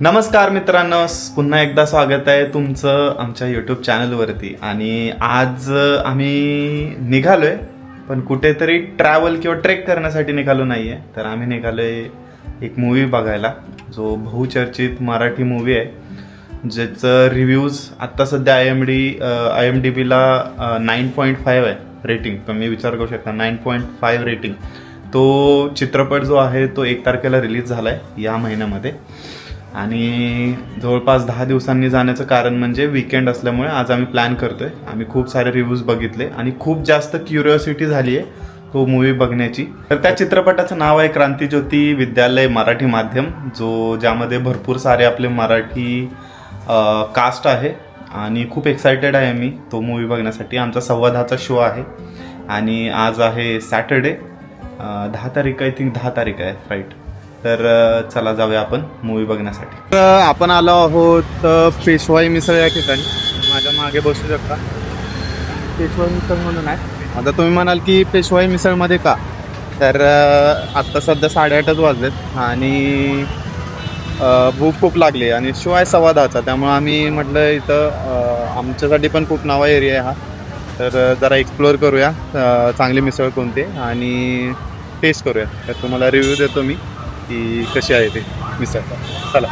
नमस्कार मित्रांनो पुन्हा एकदा स्वागत आहे तुमचं आमच्या यूट्यूब चॅनलवरती आणि आज आम्ही निघालोय पण कुठेतरी ट्रॅव्हल किंवा ट्रेक करण्यासाठी निघालो नाही आहे तर आम्ही निघालोय एक मूवी बघायला जो बहुचर्चित मराठी मूवी आहे ज्याचं रिव्ह्यूज आत्ता सध्या I M D I M D बीला नाईन पॉईंट फाईव्ह आहे रेटिंग तुम्ही विचार करू शकता नाईन पॉईंट फाईव्ह रेटिंग तो चित्रपट जो आहे तो एक तारखेला रिलीज झाला आहे या महिन्यामध्ये. आणि जवळपास दहा दिवसांनी जाण्याचं कारण म्हणजे विकेंड असल्यामुळे आज आम्ही प्लॅन करतोय. आम्ही खूप सारे रिव्ह्यूज बघितले आणि खूप जास्त क्युरिओसिटी झाली आहे तो मूवी बघण्याची. तर त्या चित्रपटाचं नाव आहे क्रांतीज्योती विद्यालय मराठी माध्यम जो ज्यामध्ये भरपूर सारे आपले मराठी कास्ट आहे आणि खूप एक्सायटेड आहे मी तो मूवी बघण्यासाठी. आमचा संवादाचा शो आहे आणि आज आहे सॅटर्डे दहा तारीख आय थिंक दहा तारीख आहे राईट तर चला जाऊया आपण मूवी बघण्यासाठी. तर आपण आलो आहोत पेशवाई मिसळ या ठिकाणी. माझ्या मागे बसू शकता. पेशवाई मिसळ म्हणून आहे. आता तुम्ही म्हणाल की पेशवाई मिसळमध्ये का? तर आत्ता सध्या साडेआठच वाजलेत आणि भूक खूप लागली आणि शिवाय सव्वा दहाचा. त्यामुळे आम्ही म्हटलं इथं आमच्यासाठी पण खूप नावा एरिया आहे हा. तर जरा एक्सप्लोअर करूया चांगली मिसळ कोणती आणि टेस्ट करूया. तर तुम्हाला रिव्ह्यू देतो मी. की कशी आहे ते मिसळ. चला.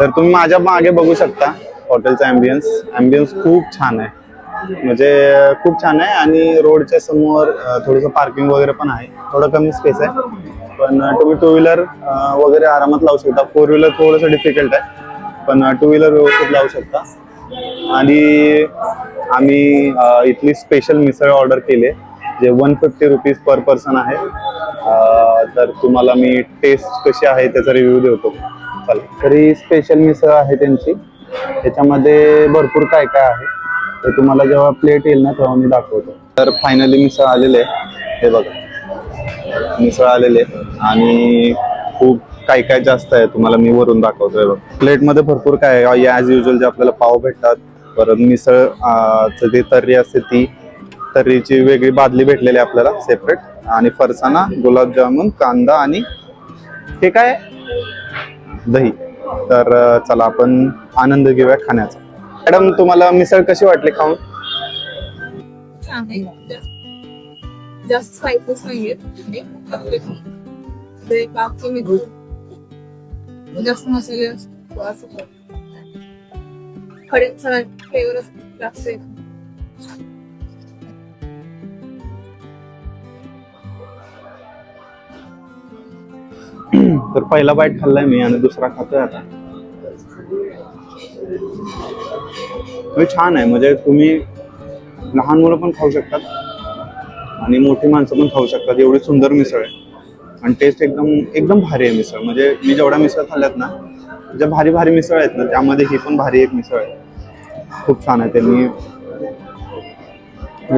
तर तुम्ही माझ्या मागे बघू शकता हॉटेलचा ॲम्बियन्स ॲम्बियन्स खूप छान आहे. म्हणजे खूप छान आहे आणि रोडच्या समोर थोडंसं पार्किंग वगैरे पण आहे. थोडं कमी स्पेस आहे. पण तुम्ही टू व्हीलर वगैरे आरामात लावू शकता. फोर व्हीलर थोडंसं डिफिकल्ट आहे. पण टू व्हीलर व्यवस्थित लावू शकता. आणि आम्ही इथली स्पेशल मिसळ ऑर्डर केली. जे one fifty rupees per person आहे. तर तुम्हाला मी टेस्ट कशी आहे त्याचा रिव्ह्यू देतो. चला तरी स्पेशल मिसळ आहे त्यांची. त्याच्यामध्ये भरपूर काय काय आहे ते तुम्हाला जेव्हा प्लेट येईल ना तेव्हा मी दाखवतो. तर फायनली मिसळ आलेले आहे. हे बघा. मिसळ आलेले आणि खूप काय काय जास्त आहे तुम्हाला मी वरून दाखवतोय बघ. प्लेटमध्ये भरपूर काय आहे. ॲज युजल जे आपल्याला पाव भेटतात परत मिसळ जी तर्री असते ती तर्रीची वेगळी बादली भेटलेली आहे आपल्याला सेपरेट आणि फरसाणा गुलाबजामुन कांदा आणि ते काय? दही. तर चला आपण आनंद घेऊया खाण्याचा. मॅडम तुम्हाला मिसळ कशी वाटली खाऊन? जास्त स्पायसेस नाहीये. जास्त मसाले असतो असं फ्लेवर तर पहिला बाईट खाल्लाय मी आणि दुसरा खातोय आता. छान आहे म्हणजे तुम्ही लहान मुलं पण खाऊ शकतात आणि मोठी माणसं पण खाऊ शकतात. एवढी सुंदर मिसळ आहे. आणि टेस्ट एकदम एकदम भारी आहे मिसळ. म्हणजे मी जेवढा मिसळ खाल्ल्यात ना ज्या भारी भारी मिसळ आहेत ना त्यामध्ये ही पण भारी एक मिसळ आहे. खूप छान आहे त्यांनी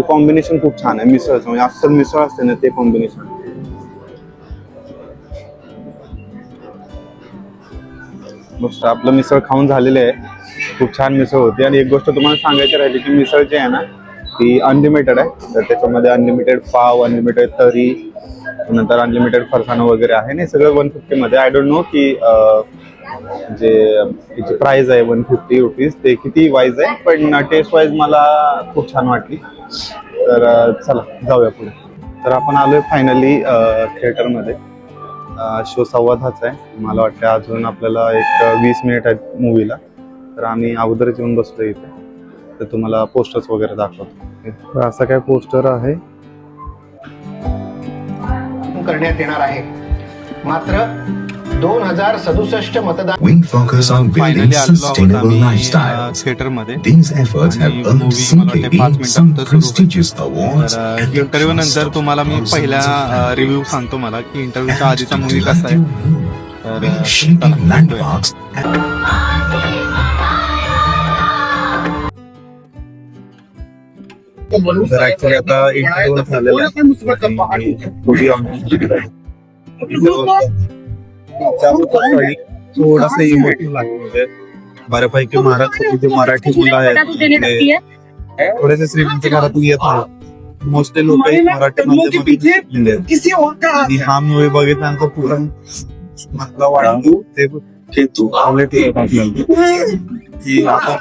कॉम्बिनेशन म्हणजे खूप छान आहे मिसळचं. म्हणजे अस्सल मिसळ असते ना ते कॉम्बिनेशन गोष्ट आपलं मिसळ खाऊन झालेलं आहे. खूप छान मिसळ होती. आणि एक गोष्ट तुम्हाला सांगायची राहिली की मिसळ जी आहे ना ती अनलिमिटेड आहे. तर त्याच्यामध्ये अनलिमिटेड पाव अनलिमिटेड तरी नंतर अनलिमिटेड फरसाणं वगैरे आहे. ना सगळं वन फिफ्टीमध्ये आय डोंट नो की जे त्याची प्राइस आहे वन फिफ्टी रुपीज ते किती वाईज आहे पण टेस्ट वाईज मला खूप छान वाटली. तर चला जाऊया पुढे. तर आपण आलोय फायनली थिएटरमध्ये शो सव्वा आहे. मला वाटतं अजून आपल्याला एक वीस मिनिट आहेत मूवीला तर आम्ही अगोदरच येऊन बसतो इथे. तर तुम्हाला पोस्टर्स वगैरे दाखवतो. असं काय पोस्टर आहे. करण्यात येणार आहे. मात्र दोन हजार सदुसष्ट मतदान विंग फॉकस ऑन बिल्डिंग पाच मिनिटांचा इंटरव्ह्यू नंतर तुम्हाला मी पहिल्या रिव्ह्यू सांगतो मला की इंटरव्ह्यूचा आधीचा मूवी कसा आहे. झालेला थोडासा इमोशनल आहे म्हणजे बऱ्यापैकी महाराष्ट्रातील जे मराठी मुलं आहेत ते थोडेसे श्रीमंत घरातून येत आहेत मोस्टली लोक मराठी हा मूवी बघितल्यानंतर पूर्ण मला वाटतो ते खेचू आवडले ते की आपण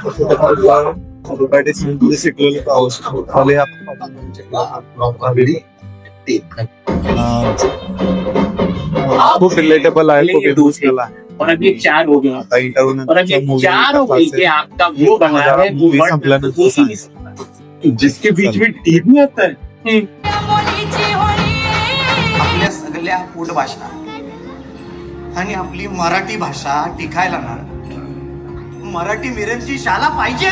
शिकलेलं खाली खूप रिलेटेबल आहे खूप इमोशनल आहे. और अब ये चार हो इंटरव्ह्यू और अब ये चार हो गई कि आपका वो बना है ही। जिसके बीच में नहीं आता है। आपल्या सगळ्या पोटभाषा आणि आपली मराठी भाषा टिकायला ना मराठी मिरमची शाळा पाहिजे.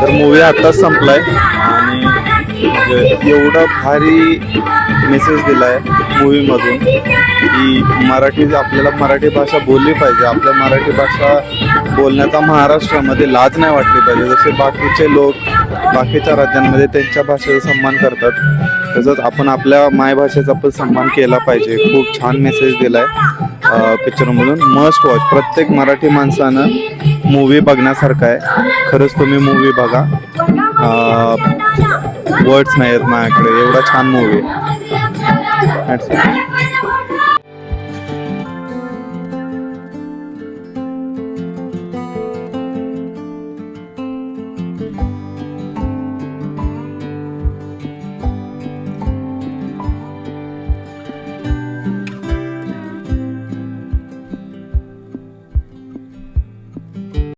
तर मूवी आत्ताच संपलाय. आणि म्हणजे एवढा भारी मेसेज दिला आहे मूवीमधून की मराठी आपल्याला मराठी भाषा बोलली पाहिजे. आपल्या मराठी भाषा बोलण्याचा महाराष्ट्रामध्ये लाज नाही वाटली पाहिजे. जसे बाकीचे लोक बाकीच्या राज्यांमध्ये त्यांच्या भाषेचा सन्मान करतात तसंच आपण आपल्या मायभाषेचा पण सन्मान केला पाहिजे. खूप छान मेसेज दिला आहे पिक्चरमधून मस्ट वॉच प्रत्येक मराठी माणसानं मूवी बघण्यासारखा आहे. खरंच तुम्ही मूवी बघा. वर्ड्स नाही आहेत माझ्याकडे. एवढा छान मूवी आहे.